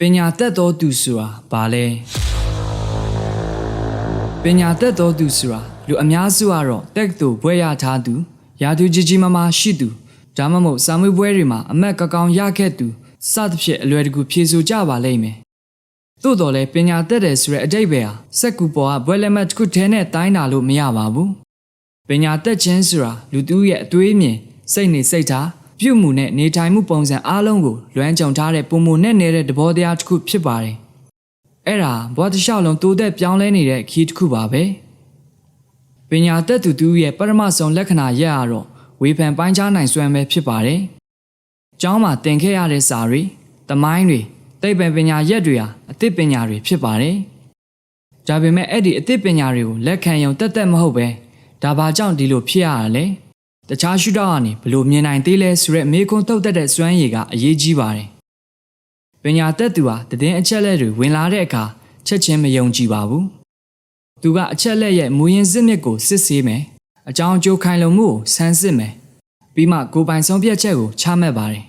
ပညာတတ်သောသူဆိုတာဘာလဲပညာတတ်သောသူဆိုတာလူအများစုကတော့တက်တူဘွဲရထားသူယာသူကြီးကြီးမားမားရှိသူဒါမှမဟုတ်စာမေးပွဲတွေမှာအမတ်ကကောင်ရခဲ့သူစသဖြင့်အလွယ်တကူဖြေဆိုကြပါလိမ့်မယ်သို့တော်လည်းပညာတတ်တယ်ဆိုတဲ့အတိတ်ပဲဟာစက်ကူပေါ်ကဘွဲလက်မှတ်တစ်ခုထဲနဲ့တိုင်းတာလို့မရပါဘူးပညာတတ်ခြင်းဆိုတာလူသူရဲ့အတွေးအမြင်စိတ်နေစိတ်ထား ပြုမှုနဲ့နေထိုင်မှုပုံစံအားလုံးကိုလွှမ်းခြုံထားတဲ့ပုံမနဲ့နေတဲ့သဘောတရားတစ်ခုဖြစ်ပါတယ်အဲ့ဒါဘောတစ်လျှောက်လုံးတိုးတက်ပြောင်းလဲနေတဲ့ခီးတစ်ခုပါပဲပညာတတ်သူသူရဲ့ပရမဆုံလက္ခဏာရက်ရတော့ဝေဖန်ပိုင်းခြားနိုင်စွမ်းပဲဖြစ်ပါတယ်ကျောင်းမှာသင်ခဲ့ရတဲ့စာတွေတမိုင်းတွေသိပ္ပံပညာရက်တွေဟာအသိပညာတွေဖြစ်ပါတယ်ဒါပေမဲ့အဲ့ဒီအသိပညာတွေကိုလက်ခံရုံတက်တက်မဟုတ်ပဲဒါဘာကြောင့်ဒီလိုဖြစ်ရတာလဲ တခြားရှုထောင့်ကနေဘလို့မြင်နိုင်သေးလဲဆိုရက်မေခွန်းတုတ်တက်တဲ့စွမ်းရည်ကအရေးကြီးပါတယ်ပညာတတ်သူဟာတည်င်းအချက်လက်တွေဝင်လာတဲ့အခါချက်ချင်းမယုံကြည်ပါဘူးသူကအချက်လက်ရဲ့မူရင်းစစ်မြစ်ကိုစစ်ဆေးမယ်အကြောင်းအကျိုးခိုင်လုံမှုကိုဆန်းစစ်မယ်ပြီးမှကိုယ်ပိုင်ဆုံးဖြတ်ချက်ကိုချမှတ်ပါတယ်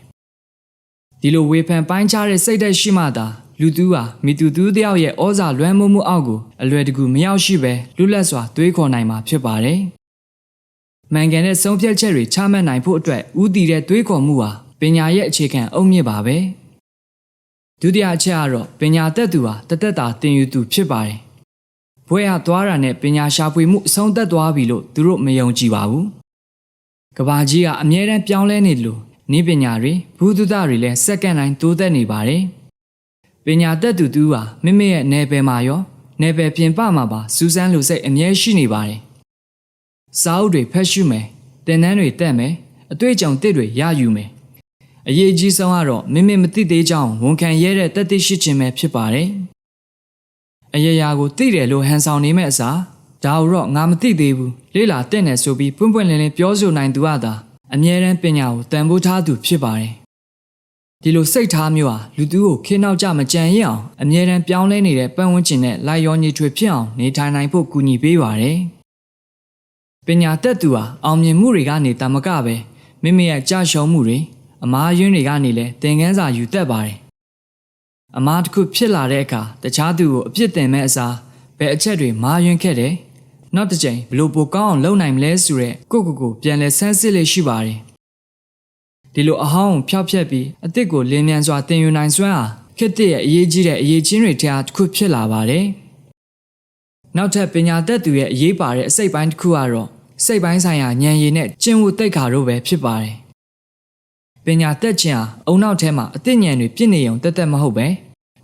ဒီလိုဝေဖန်ပိုင်းခြားတဲ့စိတ်ဓာတ်ရှိမှသာလူသူဟာမိသူသူတယောက်ရဲ့ဩဇာလွှမ်းမိုးမှုအောက်ကိုအလွယ်တကူမရောက်ရှိပဲလွတ်လပ်စွာတွေးခေါ်နိုင်မှာဖြစ်ပါတယ်။ မှန်ကန်တဲ့ဆုံးဖြတ်ချက်တွေချမှတ်နိုင်ဖို့အတွက်ဥတည်တဲ့တွေးခေါ်မှုဟာပညာရဲ့အခြေခံအုတ်မြစ်ပါပဲ။ဒုတိယအချက်ကတော့ပညာတတ်သူဟာတသက်တာသင်ယူသူဖြစ်ပါတယ်။ဘွဲဟာသွားတာနဲ့ပညာရှာဖွေမှုအဆုံးသတ်သွားပြီလို့သူတို့မယုံကြည်ပါဘူး။ကဘာကြီးကအမြဲတမ်းပြောင်းလဲနေတယ်လို့ဤပညာတွေဘုဒ္ဓတာတွေလည်းစက္ကန့်တိုင်းတိုးတက်နေပါတယ်။ပညာတတ်သူတူဟာမိမိရဲ့နယ်ပယ်မှာရောနယ်ပယ်ပြင်ပမှာပါစူးစမ်းလို့စိတ်အမြဲရှိနေပါတယ်။ စာအုပ်တွေဖတ်ရှုမယ်၊သင်တန်းတွေတက်မယ်၊အတွေ့အကြုံတစ်တွေရယူမယ်။အရေးကြီးဆုံးကတော့မိမိမသိသေးကြောင်းဝန်ခံရတဲ့တသက်ရှိခြင်းပဲဖြစ်ပါတယ်။အယရာကိုသိတယ်လို့ဟန်ဆောင်နေမဲ့အစားဒါတော့ငါမသိသေးဘူးလေ့လာတဲ့နယ်ဆိုပြီးပွင့်ပွင့်လင်းလင်းပြောဆိုနိုင်သူဟာသာအမြဲတမ်းပညာကိုတန်ဖိုးထားသူဖြစ်ပါတယ်။ဒီလိုစိတ်ထားမျိုးဟာလူသူကိုခင်းနောက်ကြမကြံရအောင်အမြဲတမ်းပြောင်းလဲနေတဲ့ပတ်ဝန်းကျင်နဲ့လိုက်ရောညီထွေဖြစ်အောင်နေထိုင်နိုင်ဖို့ကူညီပေးပါတယ်။ ပညာတတ်သူဟာအောင်မြင်မှုတွေကနေတမကပဲမိမိရဲ့ကြာရှုံးမှုတွေအမားယွင်းတွေကနေလည်းသင်ခန်းစာယူတတ်ပါတယ်။အမားတစ်ခုဖြစ်လာတဲ့အခါတခြားသူကိုအပြစ်တင်မဲ့အစားဘယ်အချက်တွေမာယွင်းခဲ့တယ်။နောက်တစ်ချိန်ဘလို့ပိုကောင်းအောင်လုပ်နိုင်မလဲဆိုရက်ကိုကိုကိုပြန်လဲဆန်းစစ်လေးရှိပါတယ်။ဒီလိုအဟောင်းကိုဖျောက်ဖျက်ပြီးအစ်စ်ကိုလင်းမြန်စွာတင်ယူနိုင်စွမ်းအားခစ်တဲ့ရဲ့အရေးကြီးတဲ့အရေးချင်းတွေထဲတစ်ခုဖြစ်လာပါတယ်။နောက်ထပ်ပညာတတ်သူရဲ့အရေးပါတဲ့အစိတ်ပိုင်းတစ်ခုကတော့ စိတ်ပိုင်းဆိုင်ရာဉာဏ်ရည်နဲ့ကျင့်ဝတ်သိက္ခာတို့ပဲဖြစ်ပါတယ်။ပညာတတ်ခြင်းဟာအုံနောက်ထဲမှာအသိဉာဏ်တွေပြည့်နေုံတက်တက်မဟုတ်ပဲ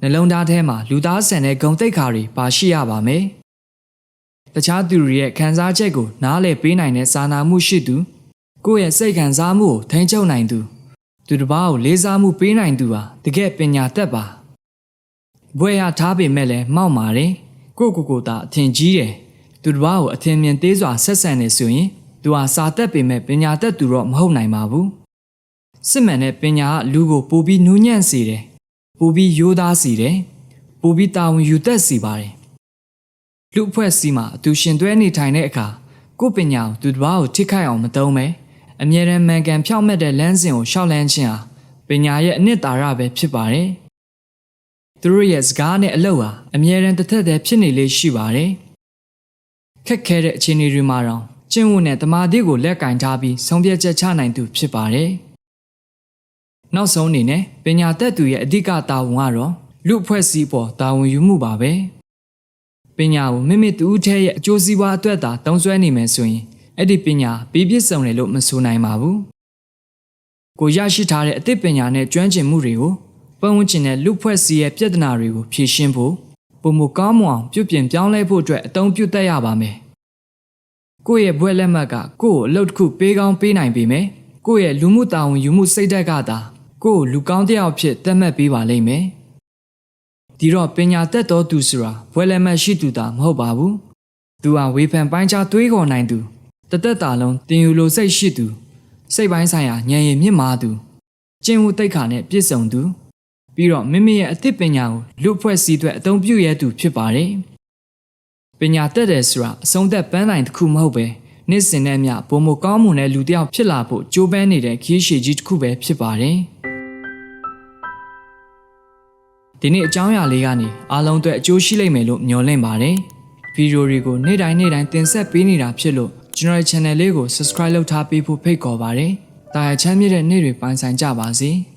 နှလုံးသားထဲမှာလူသားဆန်တဲ့ဂုဏ်သိက္ခာတွေပါရှိရပါမယ်။တခြားသူတွေရဲ့ခံစားချက်ကိုနားလည်ပေးနိုင်တဲ့စာနာမှုရှိသူကိုယ့်ရဲ့စိတ်ခံစားမှုကိုထိန်းချုပ်နိုင်သူသူတစ်ပါးကိုလေးစားမှုပေးနိုင်သူဟာတကယ်ပညာတတ်ပါဘွဲရထားပေမဲ့လည်းမောက်မာတယ်ကိုယ့်ကိုယ်ကိုယ်သာအထင်ကြီးတယ် သူတစ်ပါးကိုအထင်မြင်သေးစွာဆက်ဆံနေဆိုရင်သူဟာစာတတ်ပေမဲ့ပညာတတ်သူတော့မဟုတ်နိုင်ပါဘူးစစ်မှန်တဲ့ပညာကလူကိုပိုပြီးနူးညံ့စေတယ်ပိုပြီးရိုးသားစေတယ်ပိုပြီးတာဝန်ယူတတ်စေပါတယ်လူအဖွဲ့စီမှာအတူရှင်တွဲနေထိုင်တဲ့အခါကိုယ်ပညာကိုသူတစ်ပါးကိုထိခိုက်အောင်မသုံးပဲအမြဲတမ်းမှန်ကန်ဖြောင့်မတ်တဲ့လမ်းစဉ်ကိုရှောက်လန်းခြင်းဟာပညာရဲ့အနှစ်သာရပဲဖြစ်ပါတယ်။သူတို့ရဲ့စကားနဲ့အလုပ်ဟာအမြဲတမ်းတစ်သက်တည်းဖြစ်နေလေးရှိပါတယ်။ ခက်ခဲတဲ့အခြေအနေတွေမှာတော့ကျင့်ဝတ်နဲ့တမာတိကိုလက်ကင်ထားပြီးဆုံးဖြတ်ချက်ချနိုင်သူဖြစ်ပါတယ်။နောက်ဆုံးအနေနဲ့ပညာတတ်သူရဲ့အဓိကတာဝန်ကတော့လူအဖွဲ့အစည်းပေါ်တာဝန်ယူမှုပါပဲ။ပညာကိုမိမိတူဦးထဲရဲ့အကျိုးစီးပွားအတွက်သာတုံးဆွဲနေမယ်ဆိုရင်အဲ့ဒီပညာပြီးပြည့်စုံတယ်လို့မဆိုနိုင်ပါဘူး။ကိုရရှိထားတဲ့အသိပညာနဲ့ကျွမ်းကျင်မှုတွေကိုပတ်ဝန်းကျင်နဲ့လူဖွဲ့စည်းရဲ့ပြဿနာတွေကိုဖြေရှင်းဖို့ ပုံမကောင်းမွန်အောင်ပြုပြင်ပြောင်းလဲဖို့အတွက်အသုံးပြုတတ်ရပါမယ်။ကိုယ့်ရဲ့ဘွဲလက်မှတ်ကကိုယ့်ကိုအလုပ်တစ်ခုပေးကောင်းပေးနိုင်ပေမယ့်ကိုယ့်ရဲ့လူမှုတာဝန်ယူမှုစိတ်ဓာတ်ကသာကိုယ့်ကိုလူကောင်းတစ်ယောက်ဖြစ်သတ်မှတ်ပေးပါလိမ့်မယ်။ဒီတော့ပညာတတ်တော်သူဆိုတာဘွဲလက်မှတ်ရှိသူတာမဟုတ်ပါဘူး။သူဟာဝေဖန်ပိုင်းခြားတွေးခေါ်နိုင်သူတသက်တာလုံးတင်ယူလိုစိတ်ရှိသူစိတ်ပိုင်းဆိုင်ရာဉာဏ်ရည်မြင့်မားသူကျင့်ဝတ်သိက္ခာနဲ့ပြည့်စုံသူ ပြီးတော့မိမိရဲ့အသိပညာကိုလူအဖွဲ့အစည်းအတွက်အသုံးပြုရသူဖြစ်ပါတယ်။ပညာတတ်တယ်ဆိုတာအဆုံးသက်ပန်းနိုင်တစ်ခုမဟုတ်ပဲနေ့စဉ်နဲ့မျှပုံမကောင်းမွန်တဲ့လူတစ်ယောက်ဖြစ်လာဖို့ကြိုးပမ်းနေတဲ့ခီးရှည်ကြီးတစ်ခုပဲဖြစ်ပါတယ်။ဒီနေ့အကြောင်းအရာလေးကနေအားလုံးအတွက်အကျိုးရှိလိမ့်မယ်လို့မျှော်လင့်ပါတယ်ဗီဒီယိုတွေကိုနေ့တိုင်းနေ့တိုင်းတင်ဆက်ပေးနေတာဖြစ်လို့ကျွန်တော်ရဲ့ channel လေးကို subscribe လုပ်ထားပေးဖို့ဖိတ်ခေါ်ပါတယ်တာယာချမ်းမြေတဲ့နေ့တွေပိုင်ဆိုင်ကြပါစေ။